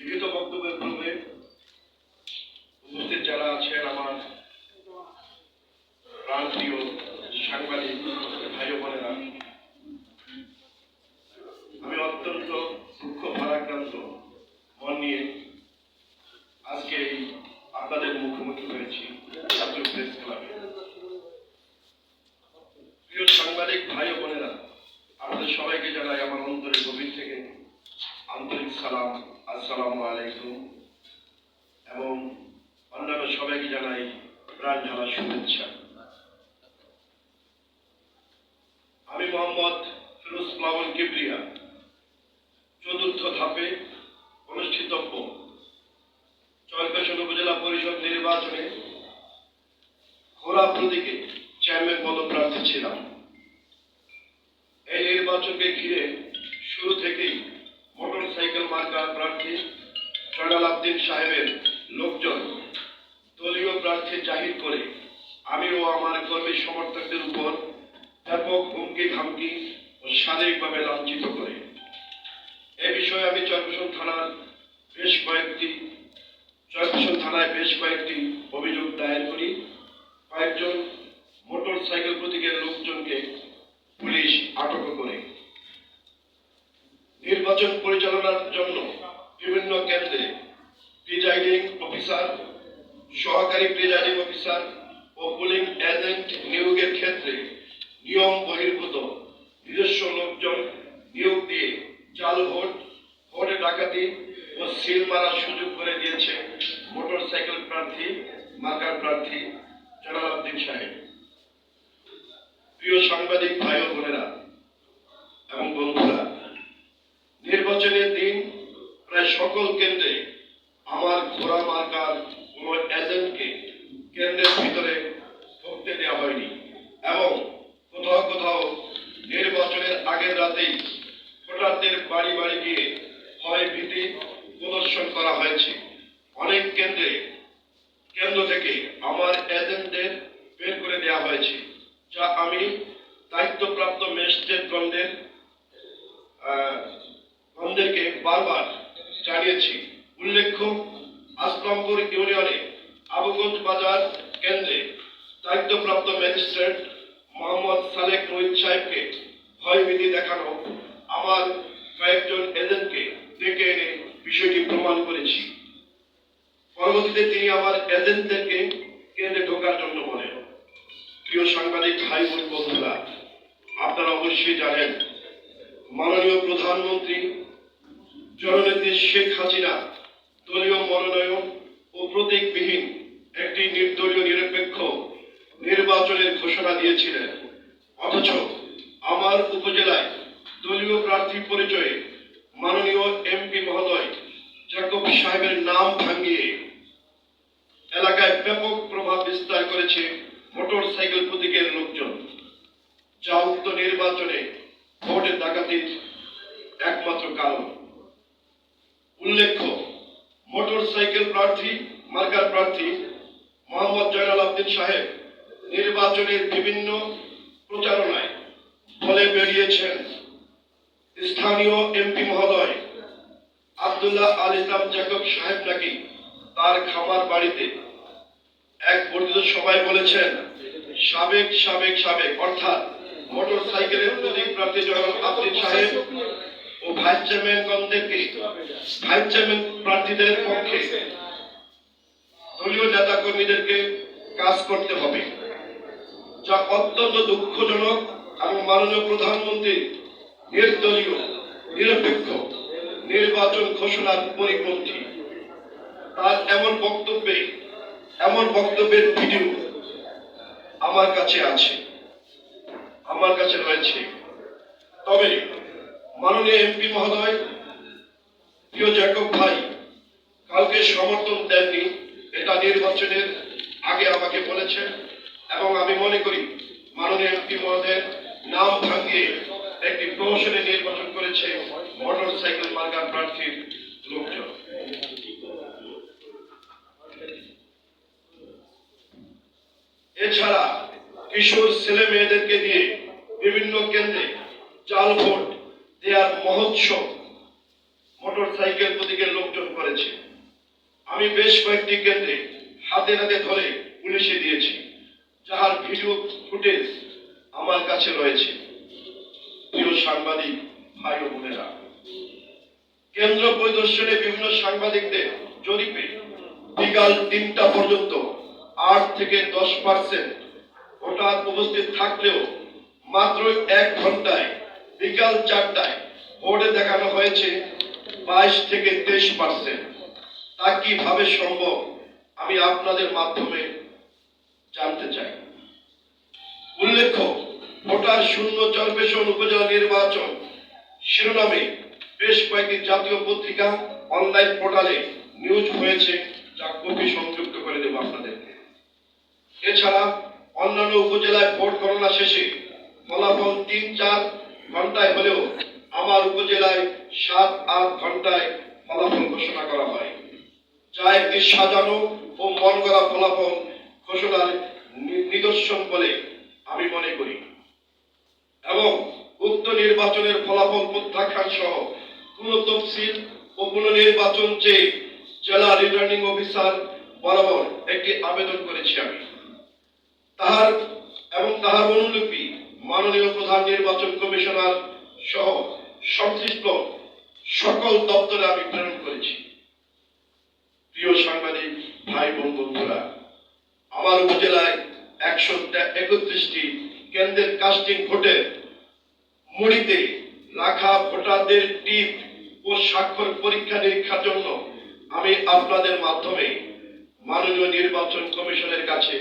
লিখিত বক্তব্যের পূর্বে উপস্থিত যারা আছেন আমার প্রাণপ্রিয় সাংবাদিক, ভাই বোনেরা, আমি অত্যন্ত দুঃখ ভারাক্রান্ত মন নিয়ে আজকে এই আপনাদের মুখোমুখি হয়েছি জাতীয় প্রেস ক্লাবে। প্রিয় সাংবাদিক, ভাই বোনেরা, আপনাদের সবাইকে জানাই আমার অন্তরের গভীর থেকে আন্তরিক সালাম। আসসালামু আলাইকুম। এবং অন্যান্য সবাইকে জানাই প্রাণ ঢালা শুভেচ্ছা। আমি মোহাম্মদ ফিরোজ প্লাবন কিবরিয়া, চতুর্থ ধাপে অনুষ্ঠিতব্য চরপেশন উপজেলা পরিষদ নির্বাচনে ঘোড়া প্রতীকে চেয়ারম্যান পদপ্রার্থী ছিলাম। এই নির্বাচনকে ঘিরে শুরু থেকেই সাইকেল প্রার্থী জয়নাল আবদিন সাহেবের লোকজন দলীয় প্রার্থী জাহির করে আমি ও আমার কর্মী সমর্থকদের উপর ব্যাপক হুমকি, ধামকি ও শারীরিকভাবে লাঞ্ছিত করে। এ বিষয়ে আমি চরপেশন থানার বেশ কয়েকটি চরপেশন থানায় বেশ কয়েকটি অভিযোগ দায়ের করি। কয়েকজন মোটর সাইকেল প্রতীকের লোকজনকে পুলিশ আটক করে। নির্বাচন পরিচালনার জন্য বিভিন্ন কেন্দ্রে প্রিজাইডিং অফিসার, সহকারী প্রিজাইডিং অফিসার ও পুলিং এজেন্ট নিয়োগের ক্ষেত্রে নিয়ম বহির্ভূত। নিজস্ব লোকজন নিয়োগ দিয়ে জাল ভোট ভোট ডাকাতি ও সিল মারার সুযোগ করে দিয়েছে মোটর সাইকেল প্রার্থী, মার্কার প্রার্থী জালালউদ্দিন সাহেব। প্রিয় সাংবাদিক ভাই ও বোনেরা এবং বন্ধুরা নির্বাচনের দিন সকল কেন্দ্রে আমার ঘোড়া মার্কার কোন এজেন্টকে কেন্দ্রের ভিতরে ঢুকতে দেওয়া হয়নি এবং কোথাও কোথাও নির্বাচনের আগের রাতেই ভোটারদের বাড়ি বাড়ি গিয়ে ভয় ভীতি প্রদর্শন করা হয়েছে অনেক কেন্দ্রে কেন্দ্র থেকে আমার এজেন্টদের বের করে দেওয়া হয়েছে যা আমি দায়িত্বপ্রাপ্ত ম্যাজিস্ট্রেটগণদের আহ, গণদেরকে বারবার জানিয়েছি উল্লেখ্য আসলামপুর ইউনিয়নে আবুগঞ্জ বাজার কেন্দ্রে দায়িত্বপ্রাপ্ত ম্যাজিস্ট্রেট মোহাম্মদ সালেক রোহিত সাহেবকে ভয়ভীতি দেখানো, আমার কয়েকজন এজেন্টকে ডেকে এনে বিষয়টি প্রমাণ করেছি। পরবর্তীতে তিনি আমার এজেন্টদেরকে কেন্দ্রে ঢোকার জন্য বলেন। প্রিয় সাংবাদিক, ভাই বোন, বন্ধুরা, আপনারা অবশ্যই জানেন, মাননীয় প্রধানমন্ত্রী, জননেত্রী শেখ হাসিনা দলীয় মনোনয়ন ও প্রতীকবিহীন একটি নির্দলীয় নিরপেক্ষ নির্বাচনের ঘোষণা দিয়েছিলেন। অথচ আমার উপজেলায় দলীয় প্রার্থী পরিচয়ে মাননীয় এমপি মহোদয় জাকব সাহেবের নাম ভাঙিয়ে এলাকায় ব্যাপক প্রভাব বিস্তার করেছে মোটর সাইকেল প্রতীকের লোকজন। যা উক্ত নির্বাচনে ভোটের ডাকাতির একমাত্র কারণ। উল্লেখ্য মোটর সাইকেল প্রার্থী, মার্কার প্রার্থী মোহাম্মদ জয়নাল আবদিন সাহেব নির্বাচনের বিভিন্ন প্রচারণায় বলে বেরিয়েছেন স্থানীয় এমপি মহোদয় আব্দুল্লাহ আল ইসলাম জাকব সাহেব নাকি তার খামার বাড়িতে। এক বর্ধিত সভায় বলেছেন, সাবেক সাবেক সাবেক, অর্থাৎ মোটর সাইকেলের প্রতীক প্রার্থী জয়নাল আবদিন সাহেব ও ভাইস চেয়ারম্যান গণদেরকে ভাইস চেয়ারম্যান প্রার্থীদের পক্ষে দলীয় নেতা কর্মীদেরকে কাজ করতে হবে। যা অত্যন্ত দুঃখজনক এবং মাননীয় প্রধানমন্ত্রী নির্দলীয়, নিরপেক্ষ নির্বাচন ঘোষণার পরিপন্থী। তার এমন বক্তব্যে, এমন বক্তব্যের ভিডিও আমার কাছে আছে, আমার কাছে রয়েছে। তবে মাননীয় এমপি মহোদয়, প্রিয় জ্যাকব ভাই, কাউকে সমর্থন দেননি, এটা নির্বাচনের আগে আমাকে বলেছেন। এবং আমি মনে করি মাননীয় এমপি মহোদয়ের নাম ভাঙিয়ে একটি প্রহসনে নির্বাচন করেছে মোটর সাইকেল মার্কার প্রার্থীর লোকজন। এছাড়া কিশোর ছেলে মেয়েদেরকে দিয়ে বিভিন্ন কেন্দ্রে চাল ভোট দেওয়ার মহোৎসব মোটর সাইকেল প্রতীকের লোকজন করেছে। আমি বেশ কয়েকটি কেন্দ্রে হাতে হাতে ধরে পুলিশে দিয়েছি। যাহার ভিডিও ফুটেজ আমার কাছে রয়েছে। প্রিয় সাংবাদিক, ভাই ও বোনেরা, কেন্দ্র পরিদর্শনে বিভিন্ন সাংবাদিকদের জরিপে বিকাল তিনটা পর্যন্ত আট থেকে দশ পার্সেন্ট ভোটার উপস্থিত থাকলেও মাত্র এক ঘন্টায় বিকাল চারটায় ভোটে দেখানো হয়েছে বাইশ থেকে তেইশ পার্সেন্ট। তা কীভাবে সম্ভব? আমি আপনাদের মাধ্যমে জানতে চাই। উল্লেখ্য, ভোটার শূন্য চরপেশন উপজেলা নির্বাচন শিরোনামে বেশ কয়েকটি জাতীয় পত্রিকা অনলাইন পোর্টালে নিউজ হয়েছে, যা কপি সংযুক্ত করে দেব আপনাদেরকে। এছাড়া অন্যান্য উপজেলায় ভোট গণনা শেষে ফলাফল তিন চার ঘন্টায় হলেও আমার উপজেলায় সাত আট ঘন্টায় ফলাফল ঘোষণা করা হয়। যা একটি সাজানো ও মন করা ফলাফল ঘোষণার নিদর্শন বলে আমি মনে করি। এবং উক্ত নির্বাচনের ফলাফল প্রত্যাখ্যান সহ কোন তফসিল ও পুনর্নির্বাচন চেয়ে জেলা রিটার্নিং অফিসার বরাবর একটি আবেদন করেছি আমি। তাহার এবং তাহার অনুলিপি মাননীয় প্রধান নির্বাচন কমিশনার সহ সংশ্লিষ্ট সকল দপ্তরে আমি প্রেরণ করেছি। প্রিয় সাংবাদিক, ভাই বোন, বন্ধুরা আমার উপজেলায় একশো একত্রিশটি কেন্দ্রের কাস্টিং ভোটে মুড়িতে রাখা ভোটারদের টিপ ও স্বাক্ষর পরীক্ষা নিরীক্ষার জন্য আমি আপনাদের মাধ্যমে মাননীয় নির্বাচন কমিশনের কাছে